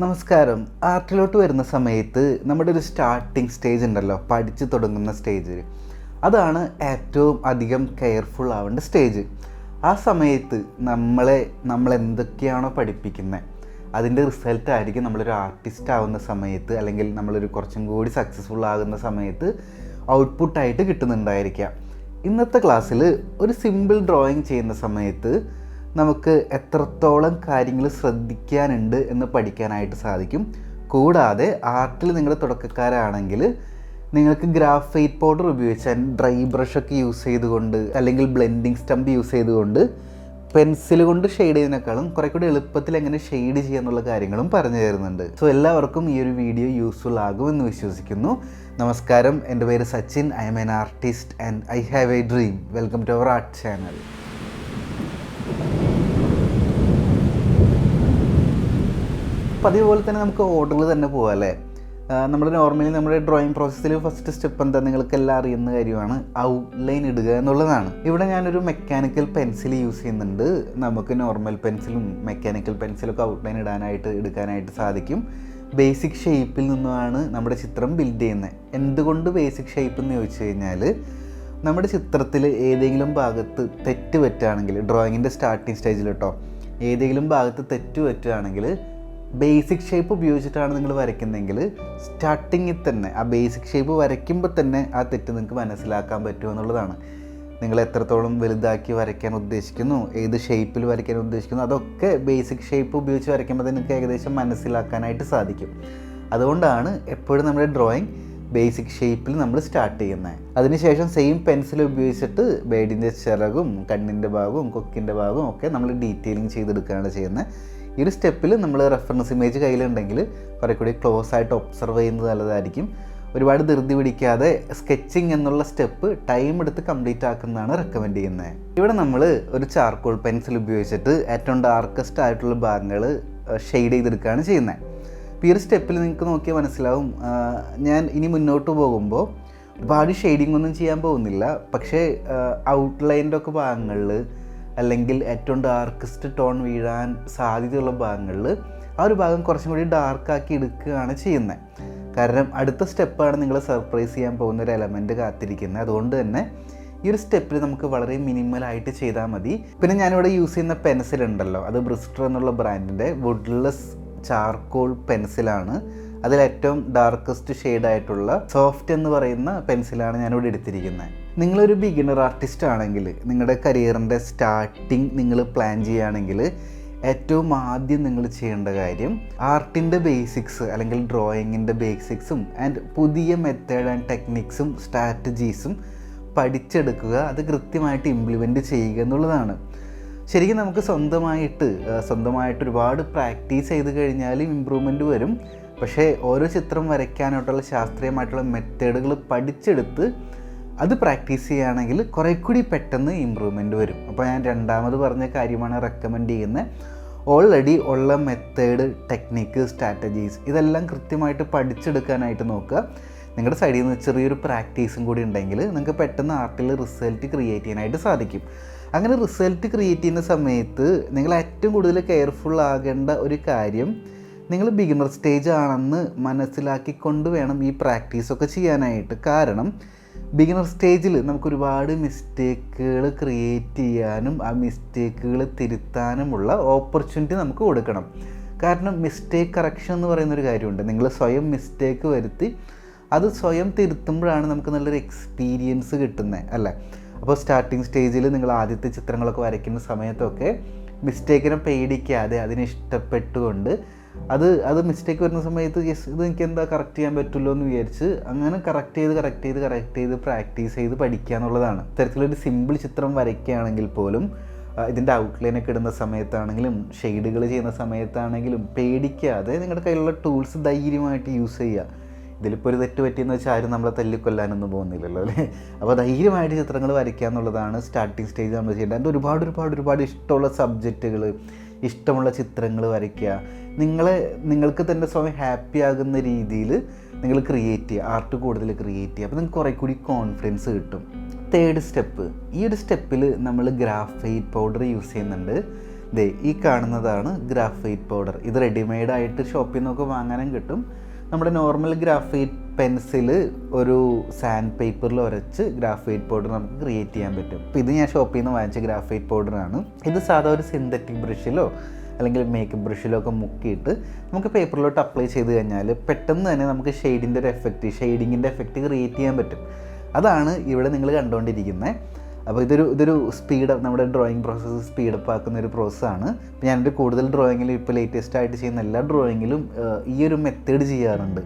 നമസ്കാരം. ആർട്ടിലോട്ട് വരുന്ന സമയത്ത് നമ്മുടെ ഒരു സ്റ്റാർട്ടിങ് സ്റ്റേജ് ഉണ്ടല്ലോ പഠിച്ചു തുടങ്ങുന്ന സ്റ്റേജ് അതാണ് ഏറ്റവും അധികം കെയർഫുൾ ആവേണ്ട സ്റ്റേജ് ആ സമയത്ത് നമ്മളെ നമ്മൾ എന്തൊക്കെയാണോ പഠിപ്പിക്കുന്നത് അതിന്റെ റിസൾട്ട് ആയിരിക്കും നമ്മളൊരു ആർട്ടിസ്റ്റ് ആവുന്ന സമയത്ത് അല്ലെങ്കിൽ നമ്മളൊരു കുറച്ചും കൂടി സക്സസ്ഫുൾ ആകുന്ന സമയത്ത് ഔട്ട്പുട്ടായിട്ട് കിട്ടുന്നുണ്ടായിരിക്കാം. ഇന്നത്തെ ക്ലാസ്സിൽ ഒരു സിമ്പിൾ ഡ്രോയിങ് ചെയ്യുന്ന സമയത്ത് നമുക്ക് എത്രത്തോളം കാര്യങ്ങൾ ശ്രദ്ധിക്കാനുണ്ട് എന്ന് പഠിക്കാനായിട്ട് സാധിക്കും. കൂടാതെ ആർട്ടിൽ നിങ്ങൾ തുടക്കക്കാരാണെങ്കിൽ നിങ്ങൾക്ക് ഗ്രാഫൈറ്റ് പൗഡർ ഉപയോഗിച്ച് ഡ്രൈ ബ്രഷൊക്കെ യൂസ് ചെയ്തുകൊണ്ട് അല്ലെങ്കിൽ ബ്ലെൻഡിങ് സ്റ്റംപ് യൂസ് ചെയ്തുകൊണ്ട് പെൻസിൽ കൊണ്ട് ഷെയ്ഡ് ചെയ്യുന്നതിനേക്കാളും കുറെ കൂടി എളുപ്പത്തിൽ എങ്ങനെ ഷെയ്ഡ് ചെയ്യാന്നുള്ള കാര്യങ്ങളും പറഞ്ഞു തരുന്നുണ്ട്. സോ എല്ലാവർക്കും ഈ ഒരു വീഡിയോ യൂസ്ഫുൾ ആകുമെന്ന് വിശ്വസിക്കുന്നു. നമസ്കാരം. എന്റെ പേര് Sachin. I am an artist and I have a dream welcome to our art channel പതിവ് പോലെ തന്നെ നമുക്ക് ഓർഡറിൽ തന്നെ പോവാം അല്ലേ? നമ്മൾ നോർമലി നമ്മുടെ ഡ്രോയിങ് പ്രോസസ്സിൽ ഫസ്റ്റ് സ്റ്റെപ്പ് എന്താ? നിങ്ങൾക്ക് എല്ലാം അറിയുന്ന കാര്യമാണ് ഔട്ട്ലൈൻ ഇടുക എന്നുള്ളതാണ്. ഇവിടെ ഞാനൊരു മെക്കാനിക്കൽ പെൻസിൽ യൂസ് ചെയ്യുന്നുണ്ട്. നമുക്ക് നോർമൽ പെൻസിലും മെക്കാനിക്കൽ പെൻസിലൊക്കെ ഔട്ട്ലൈൻ ഇടാനായിട്ട് എടുക്കാനായിട്ട് സാധിക്കും. ബേസിക് ഷേപ്പിൽ നിന്നുമാണ് നമ്മുടെ ചിത്രം ബിൽഡ് ചെയ്യുന്നത്. എന്തുകൊണ്ട് ബേസിക് ഷേപ്പ് എന്ന് ചോദിച്ചു കഴിഞ്ഞാൽ നമ്മുടെ ചിത്രത്തിൽ ഏതെങ്കിലും ഭാഗത്ത് തെറ്റ് പറ്റുകയാണെങ്കിൽ ഡ്രോയിങ്ങിന്റെ സ്റ്റാർട്ടിങ് സ്റ്റേജിൽ കേട്ടോ ഏതെങ്കിലും ഭാഗത്ത് തെറ്റ് പറ്റുകയാണെങ്കിൽ ബേസിക് ഷേപ്പ് ഉപയോഗിച്ചിട്ടാണ് നിങ്ങൾ വരയ്ക്കുന്നതെങ്കിൽ സ്റ്റാർട്ടിങ്ങിൽ തന്നെ ആ ബേസിക് ഷേപ്പ് വരയ്ക്കുമ്പോൾ തന്നെ ആ തെറ്റ് നിങ്ങൾക്ക് മനസ്സിലാക്കാൻ പറ്റുമോ എന്നുള്ളതാണ്. നിങ്ങൾ എത്രത്തോളം വലുതാക്കി വരയ്ക്കാൻ ഉദ്ദേശിക്കുന്നു ഏത് ഷേപ്പിൽ വരയ്ക്കാൻ ഉദ്ദേശിക്കുന്നു അതൊക്കെ ബേസിക് ഷേപ്പ് ഉപയോഗിച്ച് വരയ്ക്കുമ്പോൾ നിങ്ങൾക്ക് ഏകദേശം മനസ്സിലാക്കാനായിട്ട് സാധിക്കും. അതുകൊണ്ടാണ് എപ്പോഴും നമ്മുടെ ഡ്രോയിങ് ബേസിക് ഷേപ്പിൽ നമ്മൾ സ്റ്റാർട്ട് ചെയ്യുന്നത് അതിനുശേഷം സെയിം പെൻസിൽ ഉപയോഗിച്ചിട്ട് ബേഡിന്റെ ചിറകും കണ്ണിന്റെ ഭാഗവും കൊക്കിന്റെ ഭാഗവും ഒക്കെ നമ്മൾ ഡീറ്റെയിലിംഗ് ചെയ്തെടുക്കുകയാണ് ചെയ്യുന്നത് ഈ ഒരു സ്റ്റെപ്പിൽ നമ്മൾ റെഫറൻസ് ഇമേജ് കയ്യിലുണ്ടെങ്കിൽ കുറേ കൂടി ക്ലോസ് ആയിട്ട് ഒബ്സർവ് ചെയ്യുന്നത് നല്ലതായിരിക്കും. ഒരുപാട് ധൃതി പിടിക്കാതെ സ്കെച്ചിങ് എന്നുള്ള സ്റ്റെപ്പ് ടൈം എടുത്ത് കംപ്ലീറ്റ് ആക്കുന്നതാണ് റെക്കമെൻഡ് ചെയ്യുന്നത് ഇവിടെ നമ്മൾ ഒരു ചാർക്കോൾ പെൻസിൽ ഉപയോഗിച്ചിട്ട് ഏറ്റവും ഡാർക്കസ്റ്റ് ആയിട്ടുള്ള ഭാഗങ്ങൾ ഷെയ്ഡ് ചെയ്തെടുക്കുകയാണ് ചെയ്യുന്നത് ഈ സ്റ്റെപ്പിൽ നിങ്ങൾക്ക് നോക്കിയാൽ മനസ്സിലാവും. ഞാൻ ഇനി മുന്നോട്ട് പോകുമ്പോൾ ഒരുപാട് ഷെയ്ഡിംഗ് ഒന്നും ചെയ്യാൻ പോകുന്നില്ല. പക്ഷേ ഔട്ട്ലൈന്റെ ഒക്കെ ഭാഗങ്ങളിൽ അല്ലെങ്കിൽ ഏറ്റവും ഡാർക്കസ്റ്റ് ടോൺ വീഴാൻ സാധ്യതയുള്ള ഭാഗങ്ങളിൽ ആ ഒരു ഭാഗം കുറച്ചും കൂടി ഡാർക്കാക്കി എടുക്കുകയാണ് ചെയ്യുന്നത്. കാരണം അടുത്ത സ്റ്റെപ്പാണ് നിങ്ങൾ സർപ്രൈസ് ചെയ്യാൻ പോകുന്ന ഒരു എലമെന്റ് കാത്തിരിക്കുന്നത്. അതുകൊണ്ട് തന്നെ ഈ ഒരു സ്റ്റെപ്പിൽ നമുക്ക് വളരെ മിനിമലായിട്ട് ചെയ്താൽ മതി. പിന്നെ ഞാനിവിടെ യൂസ് ചെയ്യുന്ന പെൻസിൽ ഉണ്ടല്ലോ. അത് ബ്രിസ്റ്റർ എന്നുള്ള ബ്രാൻഡിന്റെ വുഡ്ലെസ് ചാർക്കോൾ പെൻസിലാണ്. അതിൽ ഏറ്റവും ഡാർക്കസ്റ്റ് ഷെയ്ഡായിട്ടുള്ള സോഫ്റ്റ് എന്ന് പറയുന്ന പെൻസിലാണ് ഞാനിവിടെ എടുത്തിരിക്കുന്നത്. നിങ്ങളൊരു ബിഗിനർ ആർട്ടിസ്റ്റ് ആണെങ്കിൽ നിങ്ങളുടെ കരിയറിന്റെ സ്റ്റാർട്ടിങ് നിങ്ങൾ പ്ലാൻ ചെയ്യുകയാണെങ്കിൽ ഏറ്റവും ആദ്യം നിങ്ങൾ ചെയ്യേണ്ട കാര്യം ആർട്ടിന്റെ ബേസിക്സ് അല്ലെങ്കിൽ ഡ്രോയിങ്ങിന്റെ ബേസിക്സും ആൻഡ് പുതിയ മെത്തേഡ് ആൻഡ് ടെക്നിക്സും സ്ട്രാറ്റജീസും പഠിച്ചെടുക്കുക അത് കൃത്യമായിട്ട് ഇംപ്ലിമെന്റ് ചെയ്യുക എന്നുള്ളതാണ്. ശരിക്കും നമുക്ക് സ്വന്തമായിട്ട് സ്വന്തമായിട്ട് ഒരുപാട് പ്രാക്ടീസ് ചെയ്ത് കഴിഞ്ഞാൽ ഇമ്പ്രൂവ്മെന്റ് വരും. പക്ഷേ ഓരോ ചിത്രം വരയ്ക്കാനായിട്ടുള്ള ശാസ്ത്രീയമായിട്ടുള്ള മെത്തേഡുകൾ പഠിച്ചെടുത്ത് അത് പ്രാക്ടീസ് ചെയ്യുകയാണെങ്കിൽ കുറേ കൂടി പെട്ടെന്ന് ഇമ്പ്രൂവ്മെന്റ് വരും. അപ്പോൾ ഞാൻ രണ്ടാമത് പറഞ്ഞ കാര്യമാണ് റെക്കമെൻഡ് ചെയ്യുന്നത്. ഓൾറെഡി ഉള്ള മെത്തേഡ് ടെക്നിക്ക് സ്ട്രാറ്റജീസ് ഇതെല്ലാം കൃത്യമായിട്ട് പഠിച്ചെടുക്കാനായിട്ട് നോക്കുക. നിങ്ങളുടെ സൈഡിൽ നിന്ന് ചെറിയൊരു പ്രാക്ടീസും കൂടി ഉണ്ടെങ്കിൽ നിങ്ങൾക്ക് പെട്ടെന്ന് ആർട്ടിൽ റിസൾട്ട് ക്രിയേറ്റ് ചെയ്യാനായിട്ട് സാധിക്കും. അങ്ങനെ റിസൾട്ട് ക്രിയേറ്റ് ചെയ്യുന്ന സമയത്ത് നിങ്ങൾ ഏറ്റവും കൂടുതൽ കെയർഫുൾ ആകേണ്ട ഒരു കാര്യം നിങ്ങൾ ബിഗിനർ സ്റ്റേജ് ആണെന്ന് മനസ്സിലാക്കിക്കൊണ്ട് വേണം ഈ പ്രാക്ടീസൊക്കെ ചെയ്യാനായിട്ട്. കാരണം ബിഗിനർ സ്റ്റേജിൽ നമുക്ക് ഒരുപാട് മിസ്റ്റേക്കുകൾ ക്രിയേറ്റ് ചെയ്യാനും ആ മിസ്റ്റേക്കുകൾ തിരുത്താനുമുള്ള ഓപ്പർച്യൂണിറ്റി നമുക്ക് കൊടുക്കണം. കാരണം മിസ്റ്റേക്ക് കറക്ഷൻ എന്ന് പറയുന്ന ഒരു കാര്യമുണ്ട്. നിങ്ങൾ സ്വയം മിസ്റ്റേക്ക് വരുത്തി അത് സ്വയം തിരുത്തുമ്പോഴാണ് നമുക്ക് നല്ലൊരു എക്സ്പീരിയൻസ് കിട്ടുന്നത് അല്ലേ? അപ്പോൾ സ്റ്റാർട്ടിങ് സ്റ്റേജിൽ നിങ്ങൾ ആദ്യത്തെ ചിത്രങ്ങളൊക്കെ വരയ്ക്കുന്ന സമയത്തൊക്കെ മിസ്റ്റേക്കിനെ പേടിക്കാതെ അതിനെ ഇഷ്ടപ്പെട്ടുകൊണ്ട് അത് അത് മിസ്റ്റേക്ക് വരുന്ന സമയത്ത് യെസ് ഇത് എനിക്ക് എന്താ കറക്റ്റ് ചെയ്യാൻ പറ്റുമല്ലോ എന്ന് വിചാരിച്ച് അങ്ങനെ കറക്റ്റ് ചെയ്ത് കറക്റ്റ് ചെയ്ത് കറക്റ്റ് ചെയ്ത് പ്രാക്ടീസ് ചെയ്ത് പഠിക്കുക എന്നുള്ളതാണ്. ഇത്തരത്തിലൊരു സിമ്പിൾ ചിത്രം വരയ്ക്കുകയാണെങ്കിൽ പോലും ഇതിന്റെ ഔട്ട്ലൈനൊക്കെ ഇടുന്ന സമയത്താണെങ്കിലും ഷെയ്ഡുകൾ ചെയ്യുന്ന സമയത്താണെങ്കിലും പേടിക്കാതെ നിങ്ങളുടെ കയ്യിലുള്ള ടൂൾസ് ധൈര്യമായിട്ട് യൂസ് ചെയ്യുക. ഇതിലിപ്പോൾ ഒരു തെറ്റ് പറ്റിയെന്ന് വെച്ചാൽ ആരും നമ്മളെ തല്ലിക്കൊല്ലാനൊന്നും പോകുന്നില്ലല്ലോ അല്ലേ? അപ്പോൾ ധൈര്യമായിട്ട് ചിത്രങ്ങൾ വരയ്ക്കുക എന്നുള്ളതാണ് സ്റ്റാർട്ടിങ് സ്റ്റേജ് നമ്മൾ ചെയ്യേണ്ടത്. അതിന്റെ ഒരുപാട് ഒരുപാട് ഒരുപാട് ഇഷ്ടമുള്ള സബ്ജക്റ്റുകൾ ഇഷ്ടമുള്ള ചിത്രങ്ങൾ വരയ്ക്കുക. നിങ്ങൾ നിങ്ങൾക്ക് തന്നെ സ്വയം ഹാപ്പി ആകുന്ന രീതിയിൽ നിങ്ങൾ ക്രിയേറ്റ് ചെയ്യുക. ആർട്ട് കൂടുതൽ ക്രിയേറ്റ് ചെയ്യുക. അപ്പോൾ നിങ്ങൾക്ക് കുറേ കൂടി കോൺഫിഡൻസ് കിട്ടും. തേർഡ് സ്റ്റെപ്പ് ഈ ഒരു സ്റ്റെപ്പിൽ നമ്മൾ ഗ്രാഫൈറ്റ് പൗഡർ യൂസ് ചെയ്യുന്നുണ്ട്. ദേ ഈ കാണുന്നതാണ് ഗ്രാഫൈറ്റ് പൗഡർ ഇത് റെഡിമെയ്ഡായിട്ട് ഷോപ്പിൽ നിന്നൊക്കെ വാങ്ങാനും കിട്ടും. നമ്മുടെ നോർമൽ ഗ്രാഫൈറ്റ് പെൻസിൽ ഒരു സാൻഡ് പേപ്പറിൽ ഉരച്ച് ഗ്രാഫൈറ്റ് പൗഡർ നമുക്ക് ക്രിയേറ്റ് ചെയ്യാൻ പറ്റും. അപ്പോൾ ഇത് ഞാൻ ഷോപ്പിൽ നിന്ന് വാങ്ങിച്ച ഗ്രാഫൈറ്റ് പൗഡറാണ് ഇത് സാധാ ഒരു സിന്തറ്റിക് ബ്രഷിലോ അല്ലെങ്കിൽ മേക്കപ്പ് ബ്രഷിലോ ഒക്കെ മുക്കിയിട്ട് നമുക്ക് പേപ്പറിലോട്ട് അപ്ലൈ ചെയ്ത് കഴിഞ്ഞാൽ പെട്ടെന്ന് തന്നെ നമുക്ക് ഷെയ്ഡിന്റെ ഒരു എഫക്റ്റ് ഷെയ്ഡിങ്ങിന്റെ എഫക്റ്റ് ക്രിയേറ്റ് ചെയ്യാൻ പറ്റും. അതാണ് ഇവിടെ നിങ്ങൾ കണ്ടുകൊണ്ടിരിക്കുന്നത് അപ്പോൾ ഇതൊരു ഇതൊരു സ്പീഡ് നമ്മുടെ ഡ്രോയിങ് പ്രോസസ്സ് സ്പീഡപ്പ് ആക്കുന്ന ഒരു പ്രോസസ്സാണ് ഞാനെന്റെ കൂടുതൽ ഡ്രോയിങ്ങിലും ഇപ്പോൾ ലേറ്റസ്റ്റ് ആയിട്ട് ചെയ്യുന്ന എല്ലാ ഡ്രോയിങ്ങിലും ഈ ഒരു മെത്തേഡ് ചെയ്യാറുണ്ട്.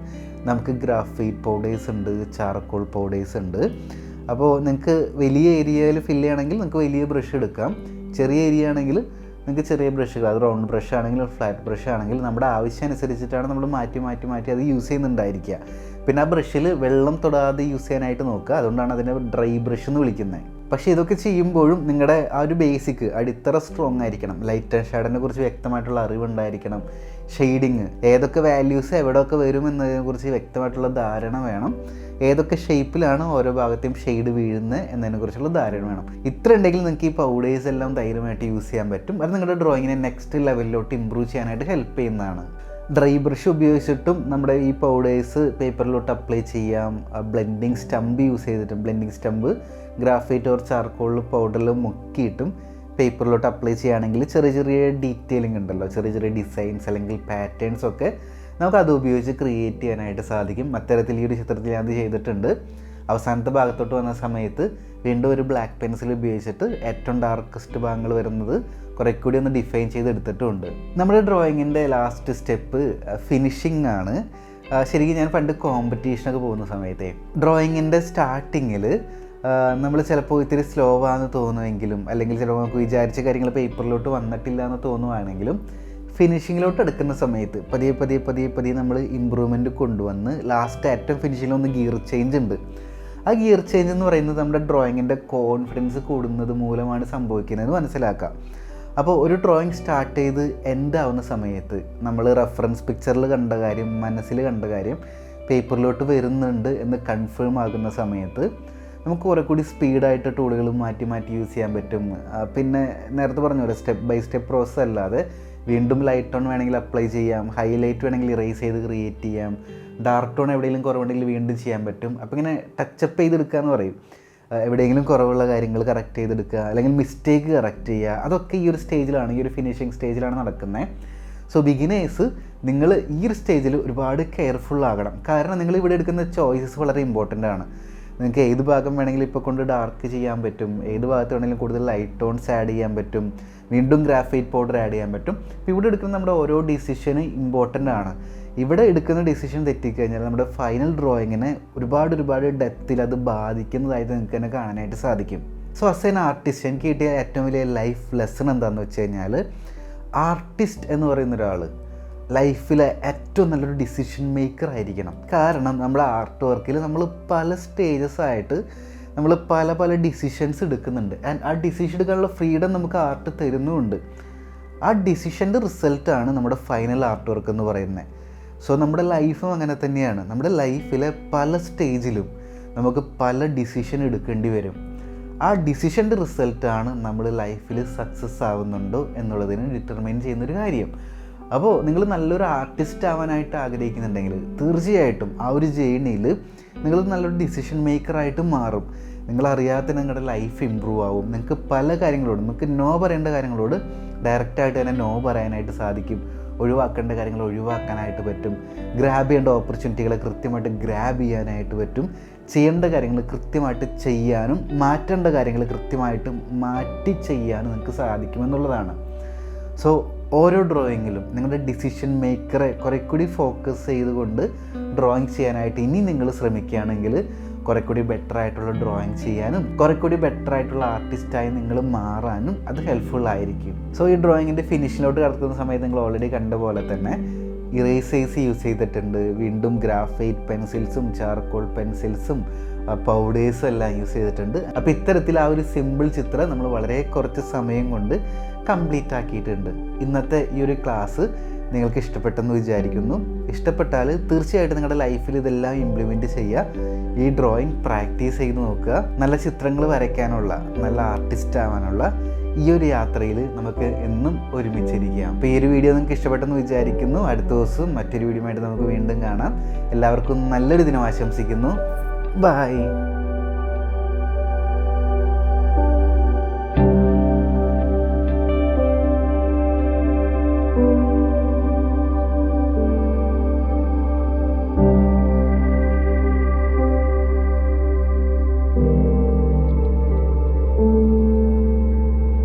നമുക്ക് ഗ്രാഫൈറ്റ് പൗഡേഴ്സ് ഉണ്ട് ചാർക്കോൾ പൗഡേഴ്സ് ഉണ്ട്. അപ്പോൾ നിങ്ങൾക്ക് വലിയ ഏരിയയിൽ ഫില്ല് ചെയ്യണമെങ്കിൽ നിങ്ങൾക്ക് വലിയ ബ്രഷ് എടുക്കാം. ചെറിയ ഏരിയ ആണെങ്കിൽ നിങ്ങൾക്ക് ചെറിയ ബ്രഷുകൾ അത് റൗണ്ട് ബ്രഷ് ആണെങ്കിൽ ഫ്ലാറ്റ് ബ്രഷ് ആണെങ്കിൽ നമ്മുടെ ആവശ്യം അനുസരിച്ചിട്ടാണ് നമ്മൾ മാറ്റി മാറ്റി മാറ്റി അത് യൂസ് ചെയ്യുന്നുണ്ടായിരിക്കുക. പിന്നെ ആ ബ്രഷിൽ വെള്ളം തൊടാതെ യൂസ് ചെയ്യാനായിട്ട് നോക്കുക. അതുകൊണ്ടാണ് അതിനെ ഡ്രൈ ബ്രഷ് എന്ന് വിളിക്കുന്നത്. പക്ഷേ ഇതൊക്കെ ചെയ്യുമ്പോഴും നിങ്ങളുടെ ആ ഒരു ബേസിക് അടിത്തറ സ്ട്രോങ് ആയിരിക്കണം. ലൈറ്റ് ആൻഡ് ഷാഡിനെ കുറിച്ച് വ്യക്തമായിട്ടുള്ള അറിവുണ്ടായിരിക്കണം. ഷെയ്ഡിങ് ഏതൊക്കെ വാല്യൂസ് എവിടെയൊക്കെ വരും എന്നതിനെക്കുറിച്ച് വ്യക്തമായിട്ടുള്ള ധാരണ വേണം. ഏതൊക്കെ ഷേപ്പിലാണ് ഓരോ ഭാഗത്തെയും ഷെയ്ഡ് വീഴുന്നത് എന്നതിനെക്കുറിച്ചുള്ള ധാരണ വേണം. ഇത്ര ഉണ്ടെങ്കിൽ നിങ്ങൾക്ക് ഈ പൗഡേഴ്സ് എല്ലാം ധൈര്യമായിട്ട് യൂസ് ചെയ്യാൻ പറ്റും. അത് നിങ്ങളുടെ ഡ്രോയിങ്ങിനെ നെക്സ്റ്റ് ലെവലിലോട്ട് ഇമ്പ്രൂവ് ചെയ്യാനായിട്ട് ഹെൽപ്പ് ചെയ്യുന്നതാണ്. ഡ്രൈ ബ്രഷ് ഉപയോഗിച്ചിട്ടും നമ്മുടെ ഈ പൗഡേഴ്സ് പേപ്പറിലോട്ട് അപ്ലൈ ചെയ്യാം. ബ്ലെൻഡിങ് സ്റ്റമ്പ് യൂസ് ചെയ്തിട്ടും. ബ്ലെൻഡിങ് സ്റ്റമ്പ് ഗ്രാഫൈറ്റ് ഓർ ചാർക്കോളിൽ പൗഡറിൽ മുക്കിയിട്ടും പേപ്പറിലോട്ട് അപ്ലൈ ചെയ്യുകയാണെങ്കിൽ ചെറിയ ചെറിയ ഡീറ്റെയിലിംഗ് ഉണ്ടല്ലോ. ചെറിയ ചെറിയ ഡിസൈൻസ് അല്ലെങ്കിൽ പാറ്റേൺസ് ഒക്കെ നമുക്ക് അത് ഉപയോഗിച്ച് ക്രിയേറ്റ് ചെയ്യാനായിട്ട് സാധിക്കും. അത്തരത്തിൽ ഈ ഒരു ചിത്രത്തിൽ ഞാൻ അത് ചെയ്തിട്ടുണ്ട്. അവസാനത്തെ ഭാഗത്തോട്ട് വന്ന സമയത്ത് വീണ്ടും ഒരു ബ്ലാക്ക് പെൻസിൽ ഉപയോഗിച്ചിട്ട് ഏറ്റവും ഡാർക്കസ്റ്റ് ഭാഗങ്ങൾ വരുന്നത് കുറെ കൂടി ഒന്ന് ഡിഫൈൻ ചെയ്തെടുത്തിട്ടുമുണ്ട് നമ്മുടെ ഡ്രോയിങ്ങിന്റെ ലാസ്റ്റ് സ്റ്റെപ്പ് ഫിനിഷിംഗ് ആണ്. ശരിക്കും ഞാൻ പണ്ട് കോമ്പറ്റീഷനൊക്കെ പോകുന്ന സമയത്തെ ഡ്രോയിങ്ങിന്റെ സ്റ്റാർട്ടിങ്ങിൽ നമ്മൾ ചിലപ്പോൾ ഇത്തിരി സ്ലോ ആണെന്ന് തോന്നുമെങ്കിലും അല്ലെങ്കിൽ ചിലപ്പോൾ നമുക്ക് വിചാരിച്ച കാര്യങ്ങൾ പേപ്പറിലോട്ട് വന്നിട്ടില്ല എന്ന് തോന്നുവാണെങ്കിലും ഫിനിഷിങ്ങിലോട്ട് എടുക്കുന്ന സമയത്ത് പതിയെ പതിയെ പതിയെ പതിയെ നമ്മൾ ഇമ്പ്രൂവ്മെന്റ് കൊണ്ടുവന്ന് ലാസ്റ്റ് ഏറ്റവും ഫിനിഷിങ്ങിൽ ഒന്ന് ഗിയർ ചേഞ്ച് ഉണ്ട്. ആ ഗിയർ ചേഞ്ച് എന്ന് പറയുന്നത് നമ്മുടെ ഡ്രോയിങ്ങിന്റെ കോൺഫിഡൻസ് കൂടുന്നത് മൂലമാണ് സംഭവിക്കുന്നതെന്ന് മനസ്സിലാക്കാം. അപ്പോൾ ഒരു ഡ്രോയിങ് സ്റ്റാർട്ട് ചെയ്ത് എൻഡ് ആവുന്ന സമയത്ത് നമ്മൾ റെഫറൻസ് പിക്ചറിൽ കണ്ട കാര്യം മനസ്സിൽ കണ്ട കാര്യം പേപ്പറിലോട്ട് വരുന്നുണ്ട് എന്ന് കൺഫേം ആകുന്ന സമയത്ത് നമുക്ക് കുറെ കൂടി സ്പീഡായിട്ട് ടൂളുകൾ മാറ്റി മാറ്റി യൂസ് ചെയ്യാൻ പറ്റും. പിന്നെ നേരത്തെ പറഞ്ഞ പോലെ സ്റ്റെപ്പ് ബൈ സ്റ്റെപ്പ് പ്രോസസ്സ് അല്ലാതെ വീണ്ടും ലൈറ്റ് ടോൺ വേണമെങ്കിൽ അപ്ലൈ ചെയ്യാം. ഹൈലൈറ്റ് വേണമെങ്കിൽ ഇറേസ് ചെയ്ത് ക്രിയേറ്റ് ചെയ്യാം. ഡാർക്ക് ടോൺ എവിടെയെങ്കിലും കുറവുണ്ടെങ്കിൽ വീണ്ടും ചെയ്യാൻ പറ്റും. അപ്പോൾ ഇങ്ങനെ ടച്ചപ്പ് ചെയ്തെടുക്കുക എന്ന് പറയും. എവിടെയെങ്കിലും കുറവുള്ള കാര്യങ്ങൾ കറക്റ്റ് ചെയ്തെടുക്കുക. അല്ലെങ്കിൽ മിസ്റ്റേക്ക് കറക്റ്റ് ചെയ്യുക. അതൊക്കെ ഈ ഒരു സ്റ്റേജിലാണ് ഈ ഒരു ഫിനിഷിങ് സ്റ്റേജിലാണ് നടക്കുന്നത് സോ ബിഗിനേഴ്സ് നിങ്ങൾ ഈ ഒരു സ്റ്റേജിൽ ഒരുപാട് കെയർഫുൾ ആകണം. കാരണം നിങ്ങൾ ഇവിടെ എടുക്കുന്ന ചോയ്സസ് വളരെ ഇമ്പോർട്ടന്റ് ആണ്. നിങ്ങൾക്ക് ഏത് ഭാഗം വേണമെങ്കിലും ഇപ്പോൾ കൊണ്ട് ഡാർക്ക് ചെയ്യാൻ പറ്റും. ഏത് ഭാഗത്ത് വേണമെങ്കിലും കൂടുതൽ ലൈറ്റ് ടോൺസ് ആഡ് ചെയ്യാൻ പറ്റും. വീണ്ടും ഗ്രാഫൈറ്റ് പൗഡർ ആഡ് ചെയ്യാൻ പറ്റും. ഇപ്പോൾ ഇവിടെ എടുക്കുന്ന നമ്മുടെ ഓരോ ഡിസിഷന് ഇമ്പോർട്ടന്റ് ആണ്. ഇവിടെ എടുക്കുന്ന ഡിസിഷൻ തെറ്റിക്കഴിഞ്ഞാൽ നമ്മുടെ ഫൈനൽ ഡ്രോയിങ്ങിനെ ഒരുപാട് ഒരുപാട് ഡെപ്തിൽ അത് ബാധിക്കുന്നതായിട്ട് നിങ്ങൾക്ക് തന്നെ കാണാനായിട്ട് സാധിക്കും. സോ അസ് എൻ ആർട്ടിസ്റ്റ് എനിക്ക് കിട്ടിയ ഏറ്റവും വലിയ ലൈഫ് ലെസൺ എന്താണെന്ന് വെച്ച് കഴിഞ്ഞാൽ ആർട്ടിസ്റ്റ് എന്ന് പറയുന്ന ഒരാൾ ലൈഫിലെ ഏറ്റവും നല്ലൊരു ഡിസിഷൻ മേക്കർ ആയിരിക്കണം. കാരണം നമ്മുടെ ആർട്ട് വർക്കിൽ നമ്മൾ പല സ്റ്റേജസ് ആയിട്ട് നമ്മൾ പല പല ഡിസിഷൻസ് എടുക്കുന്നുണ്ട്. ആൻഡ് ആ ഡിസിഷൻ എടുക്കാനുള്ള ഫ്രീഡം നമുക്ക് ആർട്ട് തരുന്നുമുണ്ട്. ആ ഡിസിഷന്റെ റിസൾട്ടാണ് നമ്മുടെ ഫൈനൽ ആർട്ട് വർക്ക് എന്ന് പറയുന്നത്. സോ നമ്മുടെ ലൈഫും അങ്ങനെ തന്നെയാണ്. നമ്മുടെ ലൈഫിലെ പല സ്റ്റേജിലും നമുക്ക് പല ഡിസിഷൻ എടുക്കേണ്ടി വരും. ആ ഡിസിഷന്റെ റിസൾട്ടാണ് നമ്മൾ ലൈഫിൽ സക്സസ് ആവുന്നുണ്ടോ എന്നുള്ളതിന് ഡിറ്റർമൈൻ ചെയ്യുന്നൊരു കാര്യം. അപ്പോൾ നിങ്ങൾ നല്ലൊരു ആർട്ടിസ്റ്റ് ആവാനായിട്ട് ആഗ്രഹിക്കുന്നുണ്ടെങ്കിൽ തീർച്ചയായിട്ടും ആ ഒരു ജേണിയിൽ നിങ്ങൾ നല്ലൊരു ഡിസിഷൻ മേക്കറായിട്ട് മാറും. നിങ്ങളറിയാത്ത നിങ്ങളുടെ ലൈഫ് ഇമ്പ്രൂവ് ആവും. നിങ്ങൾക്ക് പല കാര്യങ്ങളോടും നിങ്ങൾക്ക് നോ പറയേണ്ട കാര്യങ്ങളോട് ഡയറക്റ്റായിട്ട് തന്നെ നോ പറയാനായിട്ട് സാധിക്കും. ഒഴിവാക്കേണ്ട കാര്യങ്ങൾ ഒഴിവാക്കാനായിട്ട് പറ്റും. ഗ്രാബ് ചെയ്യേണ്ട ഓപ്പർച്യൂണിറ്റികളെ കൃത്യമായിട്ട് ഗ്രാബ് ചെയ്യാനായിട്ട് പറ്റും. ചെയ്യേണ്ട കാര്യങ്ങൾ കൃത്യമായിട്ട് ചെയ്യാനും മാറ്റേണ്ട കാര്യങ്ങൾ കൃത്യമായിട്ട് മാറ്റി ചെയ്യാനും നിങ്ങൾക്ക് സാധിക്കുമെന്നുള്ളതാണ് സോ ഓരോ ഡ്രോയിങ്ങിലും നിങ്ങളുടെ ഡിസിഷൻ മേക്കറെ കുറേക്കൂടി കൂടി ഫോക്കസ് ചെയ്തുകൊണ്ട് ഡ്രോയിങ് ചെയ്യാനായിട്ട് ഇനി നിങ്ങൾ ശ്രമിക്കുകയാണെങ്കിൽ കുറേക്കൂടി കൂടി ബെറ്റർ ആയിട്ടുള്ള ഡ്രോയിങ് ചെയ്യാനും കുറേക്കൂടി കൂടി ബെറ്റർ ആയിട്ടുള്ള ആർട്ടിസ്റ്റായി നിങ്ങൾ മാറാനും അത് ഹെൽപ്ഫുൾ ആയിരിക്കും. സോ ഈ ഡ്രോയിങ്ങിന്റെ ഫിനിഷിലോട്ട് കടക്കുന്ന സമയത്ത് നിങ്ങൾ ഓൾറെഡി കണ്ട പോലെ തന്നെ ഇറേസേഴ്സ് യൂസ് ചെയ്തിട്ടുണ്ട്. വീണ്ടും ഗ്രാഫൈറ്റ് പെൻസിൽസും ചാർക്കോൾ പെൻസിൽസും പൗഡേഴ്സും എല്ലാം യൂസ് ചെയ്തിട്ടുണ്ട്. അപ്പോൾ ഇത്തരത്തിൽ ആ ഒരു സിമ്പിൾ ചിത്രം നമ്മൾ വളരെ കുറച്ച് സമയം കൊണ്ട് കംപ്ലീറ്റ് ആക്കിയിട്ടുണ്ട്. ഇന്നത്തെ ഈ ഒരു ക്ലാസ് നിങ്ങൾക്ക് ഇഷ്ടപ്പെട്ടെന്ന് വിചാരിക്കുന്നു. ഇഷ്ടപ്പെട്ടാൽ തീർച്ചയായിട്ടും നിങ്ങളുടെ ലൈഫിൽ ഇതെല്ലാം ഇംപ്ലിമെന്റ് ചെയ്യുക. ഈ ഡ്രോയിങ് പ്രാക്ടീസ് ചെയ്ത് നോക്കുക. നല്ല ചിത്രങ്ങൾ വരയ്ക്കാനുള്ള നല്ല ആർട്ടിസ്റ്റ് ആവാനുള്ള ഈ ഒരു യാത്രയിൽ നമുക്ക് എന്നും ഒരുമിച്ചിരിക്കാം. അപ്പോൾ ഈ ഒരു വീഡിയോ നിങ്ങൾക്ക് ഇഷ്ടപ്പെട്ടെന്ന് വിചാരിക്കുന്നു. അടുത്ത ദിവസം മറ്റൊരു വീഡിയോ ആയിട്ട് നമുക്ക് വീണ്ടും കാണാം. എല്ലാവർക്കും നല്ലൊരു ദിനം ആശംസിക്കുന്നു. ബൈ